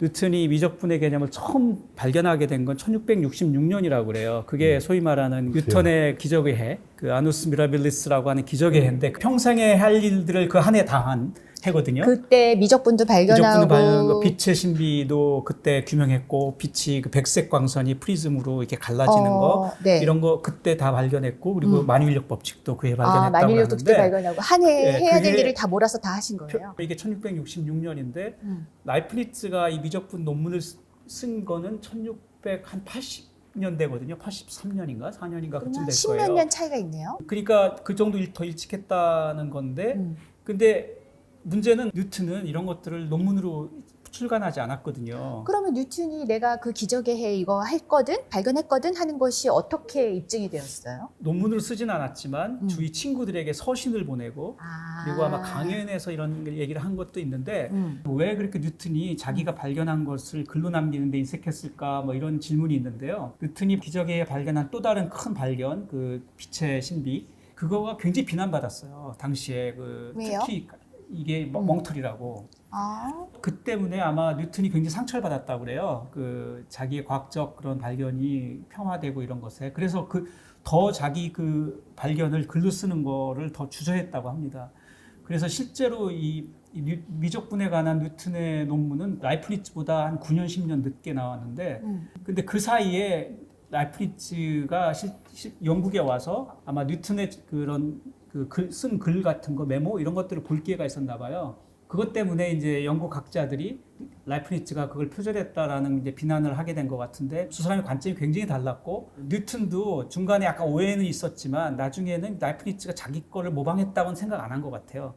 뉴턴이 미적분의 개념을 처음 발견하게 된 건 1666년이라고 그래요. 그게 소위 말하는 뉴턴의 기적의 해, 그 아누스 미라빌리스라고 하는 기적의 해인데 평생에 할 일들을 그 한 해 다한 해거든요. 그때 미적분도 발견하고 거, 빛의 신비도 그때 규명했고 빛이 그 백색 광선이 프리즘으로 이렇게 갈라지는 어, 거 네. 이런 거 그때 다 발견했고 그리고 음. 만유인력 법칙도 그해 아, 발견했다고 만일력도 그때 하는데 발견하고 한해 예, 해야 될 일을 다 몰아서 다 하신 거예요. 이게 1666년인데 음. 라이프니츠가 이 미적분 논문을 쓰- 쓴 거는 1680 년대거든요. 83년인가 4년인가 그쯤 될 거예요. 년 차이가 있네요. 그러니까 그 정도 일- 더 일찍 했다는 건데 음. 근데 문제는 뉴턴은 이런 것들을 논문으로 출간하지 않았거든요. 그러면 뉴턴이 내가 그 기적의 해 이거 했거든, 발견했거든 하는 것이 어떻게 입증이 되었어요? 논문으로 쓰진 않았지만 음. 주위 친구들에게 서신을 보내고 아. 그리고 아마 강연에서 이런 얘기를 한 것도 있는데 음. 왜 그렇게 뉴턴이 자기가 발견한 것을 글로 남기는 데 인색했을까 뭐 이런 질문이 있는데요. 뉴턴이 기적에 발견한 또 다른 큰 발견 그 빛의 신비 그거가 굉장히 비난받았어요. 당시에 그 왜요? 특히 이게 멍- 음. 멍털이라고 아, 그 때문에 아마 뉴턴이 굉장히 상처를 받았다고 그래요. 그 자기의 과학적 그런 발견이 평화되고 이런 것에. 그래서 그 더 자기 그 발견을 글로 쓰는 거를 더 주저했다고 합니다. 그래서 실제로 이, 미적분에 관한 뉴턴의 논문은 라이프니츠보다 한 9년 10년 늦게 나왔는데 음. 근데 그 사이에 실- 영국에 와서 아마 뉴턴의 그런 그쓴 글 같은 거 메모 이런 것들을 볼 기회가 있었나 봐요. 그것 때문에 이제 영국 학자들이 라이프니츠가 그걸 표절했다라는 이제 비난을 하게 된 것 같은데 두 사람의 관점이 굉장히 달랐고 뉴턴도 중간에 약간 오해는 있었지만 나중에는 라이프니츠가 자기 거를 모방했다고는 생각 안 한 것 같아요.